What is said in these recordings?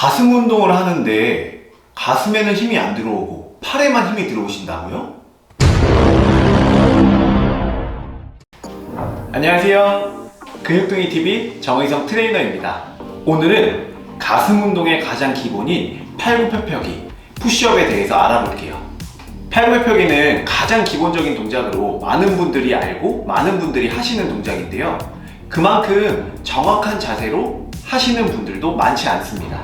가슴 운동을 하는데 가슴에는 힘이 안 들어오고 팔에만 힘이 들어오신다고요? 안녕하세요. 근육둥이 TV 정의성 트레이너입니다. 오늘은 가슴 운동의 가장 기본인 팔굽혀펴기, 푸시업에 대해서 알아볼게요. 팔굽혀펴기는 가장 기본적인 동작으로 많은 분들이 알고 많은 분들이 하시는 동작인데요. 그만큼 정확한 자세로 하시는 분들도 많지 않습니다.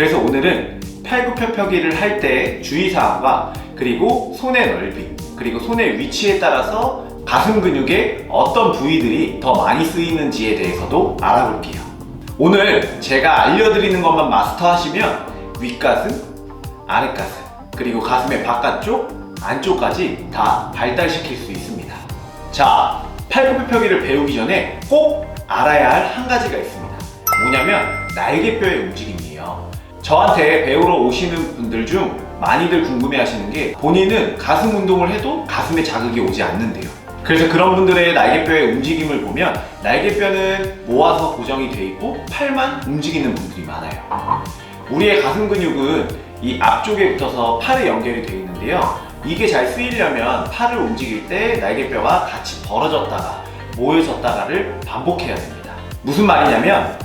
그래서 오늘은 팔굽혀펴기를 할 때 주의사항과 그리고 손의 넓이, 그리고 손의 위치에 따라서 가슴 근육의 어떤 부위들이 더 많이 쓰이는지에 대해서도 알아볼게요. 오늘 제가 알려드리는 것만 마스터하시면 윗가슴, 아랫가슴, 그리고 가슴의 바깥쪽, 안쪽까지 다 발달시킬 수 있습니다. 자, 팔굽혀펴기를 배우기 전에 꼭 알아야 할 한 가지가 있습니다. 뭐냐면 날개뼈의 움직임이에요. 저한테 배우러 오시는 분들 중 많이들 궁금해 하시는 게 본인은 가슴 운동을 해도 가슴에 자극이 오지 않는데요. 그래서 그런 분들의 날개뼈의 움직임을 보면 날개뼈는 모아서 고정이 돼 있고 팔만 움직이는 분들이 많아요. 우리의 가슴 근육은 이 앞쪽에 붙어서 팔에 연결이 되어 있는데요. 이게 잘 쓰이려면 팔을 움직일 때 날개뼈가 같이 벌어졌다가 모여졌다가를 반복해야 됩니다. 무슨 말이냐면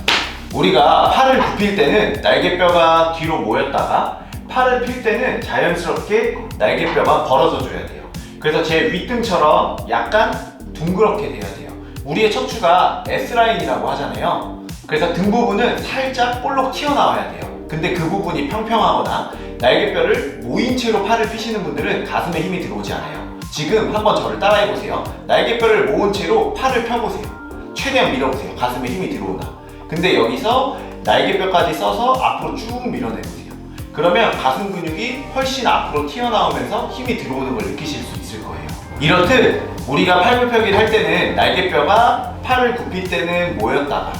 우리가 팔을 굽힐 때는 날개뼈가 뒤로 모였다가 팔을 필 때는 자연스럽게 날개뼈가 벌어져 줘야 돼요. 그래서 제 윗등처럼 약간 둥그렇게 돼야 돼요. 우리의 척추가 S라인이라고 하잖아요. 그래서 등 부분은 살짝 볼록 튀어나와야 돼요. 근데 그 부분이 평평하거나 날개뼈를 모인 채로 팔을 피시는 분들은 가슴에 힘이 들어오지 않아요. 지금 한번 저를 따라해 보세요. 날개뼈를 모은 채로 팔을 펴보세요. 최대한 밀어보세요. 가슴에 힘이 들어오나. 근데 여기서 날개뼈까지 써서 앞으로 쭉 밀어내보세요. 그러면 가슴 근육이 훨씬 앞으로 튀어나오면서 힘이 들어오는 걸 느끼실 수 있을 거예요. 이렇듯 우리가 팔굽혀펴기를 할 때는 날개뼈가 팔을 굽힐 때는 모였다가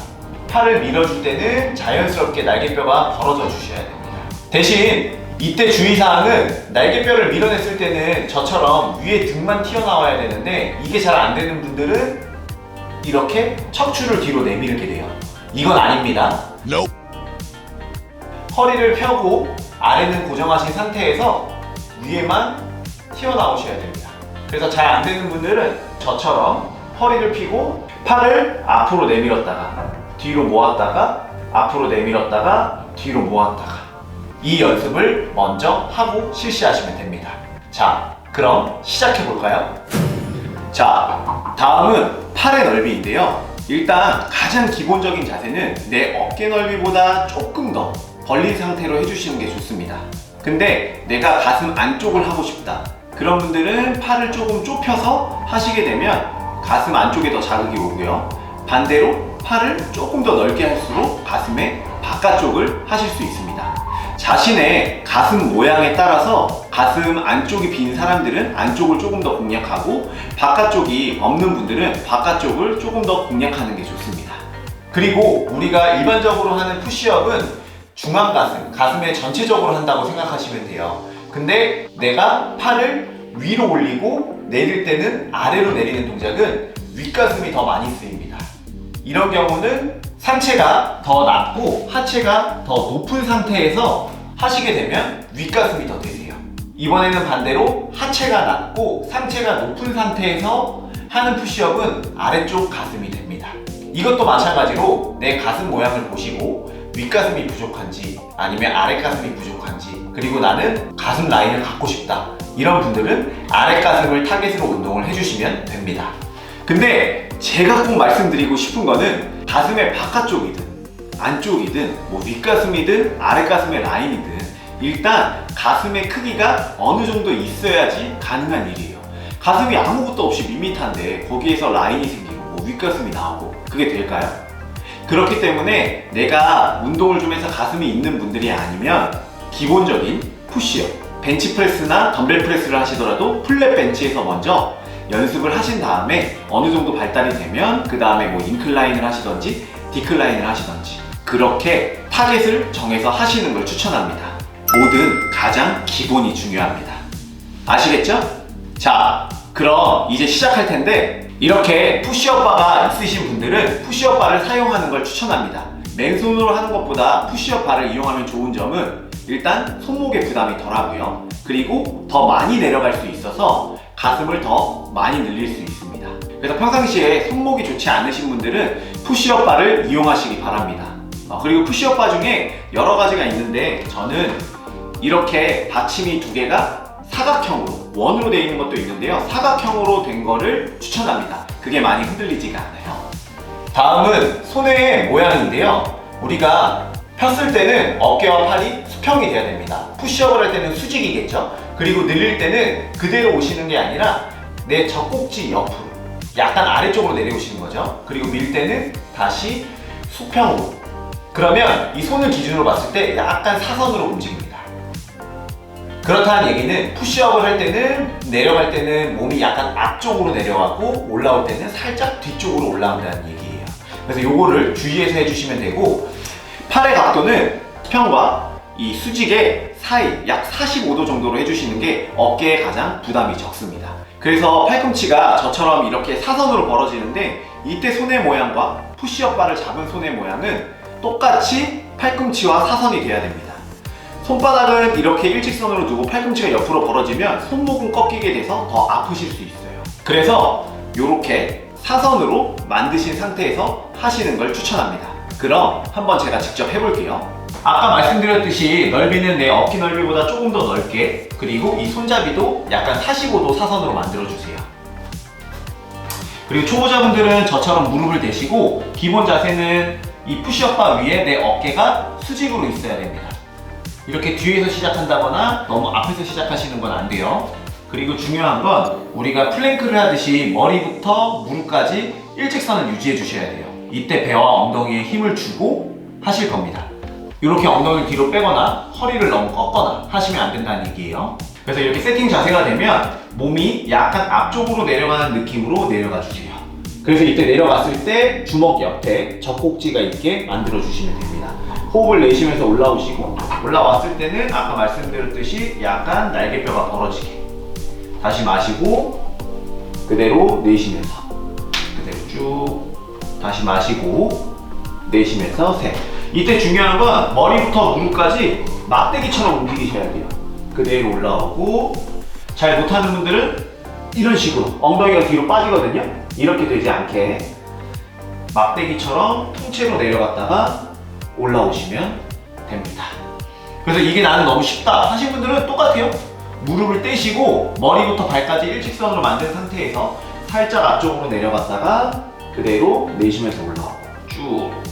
팔을 밀어줄 때는 자연스럽게 날개뼈가 벌어져 주셔야 됩니다. 대신 이때 주의사항은 날개뼈를 밀어냈을 때는 저처럼 위에 등만 튀어나와야 되는데 이게 잘 안 되는 분들은 이렇게 척추를 뒤로 내밀게 돼요. 이건 아닙니다. Nope. 허리를 펴고 아래는 고정하신 상태에서 위에만 튀어나오셔야 됩니다. 그래서 잘 안 되는 분들은 저처럼 허리를 펴고 팔을 앞으로 내밀었다가 뒤로 모았다가 앞으로 내밀었다가 뒤로 모았다가 이 연습을 먼저 하고 실시하시면 됩니다. 자, 그럼 시작해 볼까요? 자, 다음은 팔의 넓이인데요. 일단 가장 기본적인 자세는 내 어깨 넓이보다 조금 더 벌린 상태로 해주시는 게 좋습니다. 근데 내가 가슴 안쪽을 하고 싶다. 그런 분들은 팔을 조금 좁혀서 하시게 되면 가슴 안쪽에 더 자극이 오고요. 반대로 팔을 조금 더 넓게 할수록 가슴의 바깥쪽을 하실 수 있습니다. 자신의 가슴 모양에 따라서 가슴 안쪽이 빈 사람들은 안쪽을 조금 더 공략하고 바깥쪽이 없는 분들은 바깥쪽을 조금 더 공략하는 게 좋습니다. 그리고 우리가 일반적으로 하는 푸시업은 중앙 가슴, 가슴에 전체적으로 한다고 생각하시면 돼요. 근데 내가 팔을 위로 올리고 내릴 때는 아래로 내리는 동작은 윗가슴이 더 많이 쓰입니다. 이런 경우는 상체가 더 낮고 하체가 더 높은 상태에서 하시게 되면 윗가슴이 더 되세요. 이번에는 반대로 하체가 낮고 상체가 높은 상태에서 하는 푸시업은 아래쪽 가슴이 됩니다. 이것도 마찬가지로 내 가슴 모양을 보시고 윗가슴이 부족한지 아니면 아랫가슴이 부족한지 그리고 나는 가슴 라인을 갖고 싶다 이런 분들은 아랫가슴을 타겟으로 운동을 해주시면 됩니다. 근데 제가 꼭 말씀드리고 싶은 거는 가슴의 바깥쪽이든 안쪽이든 뭐 윗가슴이든 아랫가슴의 라인이든 일단 가슴의 크기가 어느 정도 있어야지 가능한 일이에요. 가슴이 아무것도 없이 밋밋한데 거기에서 라인이 생기고 뭐 윗가슴이 나오고 그게 될까요? 그렇기 때문에 내가 운동을 좀 해서 가슴이 있는 분들이 아니면 기본적인 푸시업, 벤치프레스나 덤벨 프레스를 하시더라도 플랫 벤치에서 먼저 연습을 하신 다음에 어느 정도 발달이 되면 그 다음에 뭐 인클라인을 하시던지 디클라인을 하시던지 그렇게 타겟을 정해서 하시는 걸 추천합니다. 뭐든 가장 기본이 중요합니다. 아시겠죠? 자, 그럼 이제 시작할 텐데 이렇게 푸시업 바가 있으신 분들은 푸시업 바를 사용하는 걸 추천합니다. 맨손으로 하는 것보다 푸시업 바를 이용하면 좋은 점은 일단 손목의 부담이 덜하고요. 그리고 더 많이 내려갈 수 있어서 가슴을 더 많이 늘릴 수 있습니다. 그래서 평상시에 손목이 좋지 않으신 분들은 푸시업 바를 이용하시기 바랍니다. 어, 그리고 푸시업 바 중에 여러 가지가 있는데 저는 이렇게 받침이 두 개가 사각형으로 원으로 되어 있는 것도 있는데요. 사각형으로 된 거를 추천합니다. 그게 많이 흔들리지가 않아요. 다음은 손의 모양인데요. 우리가 폈을 때는 어깨와 팔이 수평이 돼야 됩니다. 푸시업을 할 때는 수직이겠죠. 그리고 늘릴 때는 그대로 오시는 게 아니라 내 젖꼭지 옆으로 약간 아래쪽으로 내려오시는 거죠. 그리고 밀 때는 다시 수평으로. 그러면 이 손을 기준으로 봤을 때 약간 사선으로 움직입니다. 그렇다는 얘기는 푸시업을 할 때는 내려갈 때는 몸이 약간 앞쪽으로 내려가고 올라올 때는 살짝 뒤쪽으로 올라온다는 얘기예요. 그래서 요거를 주의해서 해주시면 되고 팔의 각도는 수평과 이 수직의 사이 약 45도 정도로 해주시는 게 어깨에 가장 부담이 적습니다. 그래서 팔꿈치가 저처럼 이렇게 사선으로 벌어지는데 이때 손의 모양과 푸시업 바를 잡은 손의 모양은 똑같이 팔꿈치와 사선이 돼야 됩니다. 손바닥은 이렇게 일직선으로 두고 팔꿈치가 옆으로 벌어지면 손목은 꺾이게 돼서 더 아프실 수 있어요. 그래서 이렇게 사선으로 만드신 상태에서 하시는 걸 추천합니다. 그럼 한번 제가 직접 해볼게요. 아까 말씀드렸듯이 넓이는 내 어깨 넓이보다 조금 더 넓게 그리고 이 손잡이도 약간 45도 사선으로 만들어주세요. 그리고 초보자분들은 저처럼 무릎을 대시고 기본 자세는 이 푸시업 바 위에 내 어깨가 수직으로 있어야 됩니다. 이렇게 뒤에서 시작한다거나 너무 앞에서 시작하시는 건 안 돼요. 그리고 중요한 건 우리가 플랭크를 하듯이 머리부터 무릎까지 일직선을 유지해 주셔야 돼요. 이때 배와 엉덩이에 힘을 주고 하실 겁니다. 이렇게 엉덩이를 뒤로 빼거나 허리를 너무 꺾거나 하시면 안 된다는 얘기예요. 그래서 이렇게 세팅 자세가 되면 몸이 약간 앞쪽으로 내려가는 느낌으로 내려가 주세요. 그래서 이때 내려갔을 때 주먹 옆에 젖꼭지가 있게 만들어 주시면 됩니다. 호흡을 내쉬면서 올라오시고 올라왔을 때는 아까 말씀드렸듯이 약간 날개뼈가 벌어지게 다시 마시고 그대로 내쉬면서 그대로 쭉 다시 마시고 내쉬면서 셋 이때 중요한 건 머리부터 무릎까지 막대기처럼 움직이셔야 돼요 그대로 올라오고 잘 못하는 분들은 이런 식으로 엉덩이가 뒤로 빠지거든요 이렇게 되지 않게 막대기처럼 통째로 내려갔다가 올라오시면 됩니다. 그래서 이게 나는 너무 쉽다 하신 분들은 똑같아요. 무릎을 떼시고 머리부터 발까지 일직선으로 만든 상태에서 살짝 앞쪽으로 내려갔다가 그대로 내쉬면서 올라오고 쭉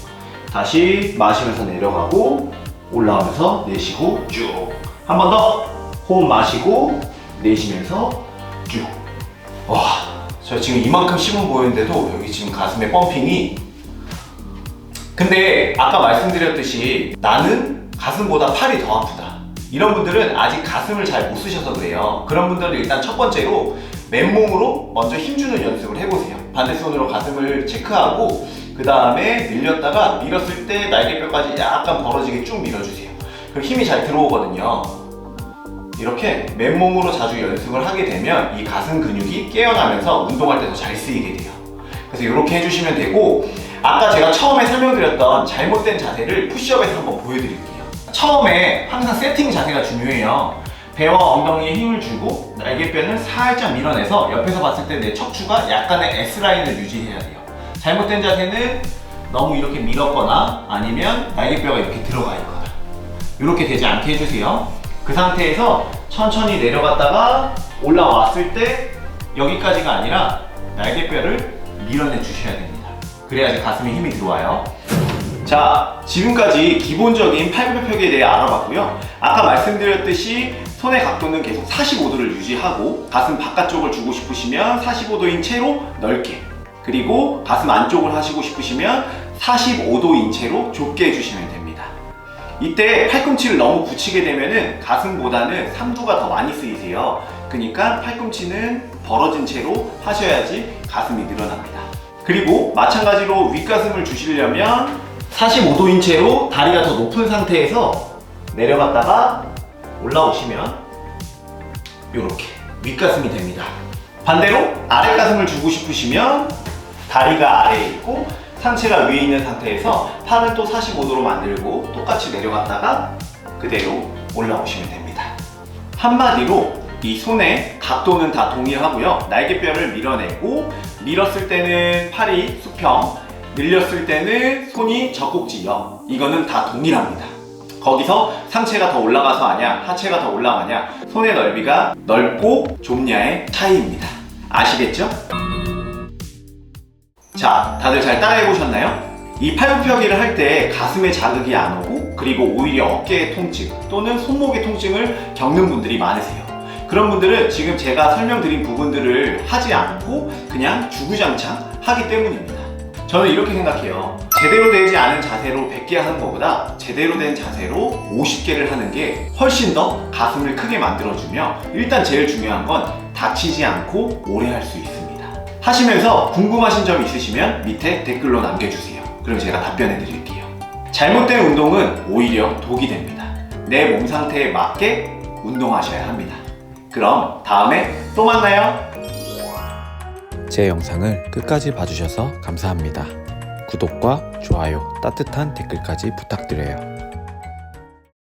다시 마시면서 내려가고 올라오면서 내쉬고 쭉 한 번 더 호흡 마시고 내쉬면서 쭉 와, 저 지금 이만큼 심은 보이는데도 여기 지금 가슴에 펌핑이 근데 아까 말씀드렸듯이 나는 가슴보다 팔이 더 아프다. 이런 분들은 아직 가슴을 잘 못 쓰셔서 그래요. 그런 분들은 일단 첫 번째로 맨몸으로 먼저 힘주는 연습을 해보세요. 반대손으로 가슴을 체크하고 그 다음에 늘렸다가 밀었을 때 날개뼈까지 약간 벌어지게 쭉 밀어주세요. 그럼 힘이 잘 들어오거든요. 이렇게 맨몸으로 자주 연습을 하게 되면 이 가슴 근육이 깨어나면서 운동할 때도 잘 쓰이게 돼요. 그래서 이렇게 해주시면 되고 아까 제가 처음에 설명드렸던 잘못된 자세를 푸시업에서 한번 보여드릴게요. 처음에 항상 세팅 자세가 중요해요. 배와 엉덩이에 힘을 주고 날개뼈는 살짝 밀어내서 옆에서 봤을 때 내 척추가 약간의 S라인을 유지해야 돼요. 잘못된 자세는 너무 이렇게 밀었거나 아니면 날개뼈가 이렇게 들어가 있거나 이렇게 되지 않게 해주세요. 그 상태에서 천천히 내려갔다가 올라왔을 때 여기까지가 아니라 날개뼈를 밀어내 주셔야 됩니다. 그래야지 가슴에 힘이 들어와요. 자, 지금까지 기본적인 팔굽혀펴기에 대해 알아봤고요. 아까 말씀드렸듯이 손의 각도는 계속 45도를 유지하고 가슴 바깥쪽을 주고 싶으시면 45도인 채로 넓게 그리고 가슴 안쪽을 하시고 싶으시면 45도인 채로 좁게 해주시면 됩니다. 이때 팔꿈치를 너무 붙이게 되면은 가슴보다는 삼두가 더 많이 쓰이세요. 그러니까 팔꿈치는 벌어진 채로 하셔야지 가슴이 늘어납니다. 그리고 마찬가지로 윗가슴을 주시려면 45도인 채로 다리가 더 높은 상태에서 내려갔다가 올라오시면 이렇게 윗가슴이 됩니다. 반대로 아랫가슴을 주고 싶으시면 다리가 아래에 있고 상체가 위에 있는 상태에서 팔은 또 45도로 만들고 똑같이 내려갔다가 그대로 올라오시면 됩니다. 한마디로 이 손의 각도는 다 동일하고요. 날개뼈를 밀어내고 밀었을 때는 팔이 수평, 늘렸을 때는 손이 젖꼭지요. 이거는 다 동일합니다. 거기서 상체가 더 올라가서 하냐, 하체가 더 올라가냐, 손의 넓이가 넓고 좁냐의 차이입니다. 아시겠죠? 자, 다들 잘 따라해 보셨나요? 이 팔굽혀기를 할 때 가슴에 자극이 안 오고 그리고 오히려 어깨의 통증 또는 손목의 통증을 겪는 분들이 많으세요. 그런 분들은 지금 제가 설명드린 부분들을 하지 않고 그냥 주구장창 하기 때문입니다. 저는 이렇게 생각해요. 제대로 되지 않은 자세로 100개 하는 것보다 제대로 된 자세로 50개를 하는 게 훨씬 더 가슴을 크게 만들어주며 일단 제일 중요한 건 다치지 않고 오래 할 수 있습니다. 하시면서 궁금하신 점 있으시면 밑에 댓글로 남겨주세요. 그럼 제가 답변해 드릴게요. 잘못된 운동은 오히려 독이 됩니다. 내 몸 상태에 맞게 운동하셔야 합니다. 그럼 다음에 또 만나요. 제 영상을 끝까지 봐주셔서 감사합니다. 구독과 좋아요, 따뜻한 댓글까지 부탁드려요.